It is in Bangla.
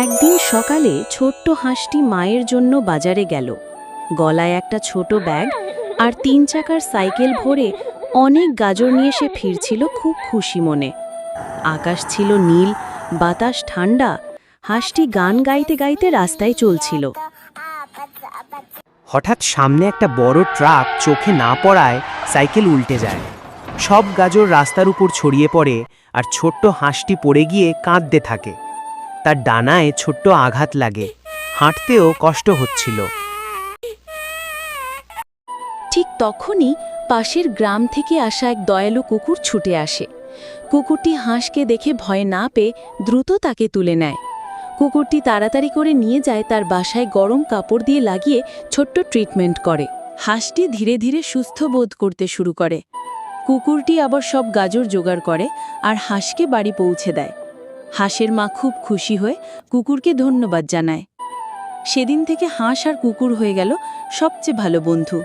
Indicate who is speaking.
Speaker 1: একদিন সকালে ছোট্ট হাঁসটি মায়ের জন্য বাজারে গেল। গলায় একটা ছোট ব্যাগ আর তিন চাকার সাইকেল ভরে অনেক গাজর নিয়ে সে ফিরছিল খুব খুশি মনে। আকাশ ছিল নীল, বাতাস ঠান্ডা, হাঁসটি গান গাইতে গাইতে রাস্তায় চলছিল।
Speaker 2: হঠাৎ সামনে একটা বড় ট্রাক চোখে না পড়ায় সাইকেল উল্টে যায়। সব গাজর রাস্তার উপর ছড়িয়ে পড়ে আর ছোট্ট হাঁসটি পড়ে গিয়ে কাঁদতে থাকে। তার ডানায় ছোট্ট আঘাত লাগে। হাঁটতেও কষ্ট হচ্ছিল।
Speaker 1: ঠিক তখনই পাশের গ্রাম থেকে আসা এক দয়ালু কুকুর ছুটে আসে। কুকুরটি হাঁসকে দেখে ভয় না পেয়ে দ্রুত তাকে তুলে নেয়। কুকুরটি তাড়াতাড়ি করে নিয়ে যায় তার বাসায় গরম কাপড় দিয়ে লাগিয়ে ছোট্ট ট্রিটমেন্ট করে। হাঁসটি ধীরে ধীরে সুস্থ বোধ করতে শুরু করে। কুকুরটি আবার সব গাজর জোগাড় করে আর হাঁসকে বাড়ি পৌঁছে দেয়। হাঁসের মা খুব খুশি হয়ে কুকুরকে ধন্যবাদ জানায়। সেদিন থেকে হাঁস আর কুকুর হয়ে গেল সবচেয়ে ভালো বন্ধু।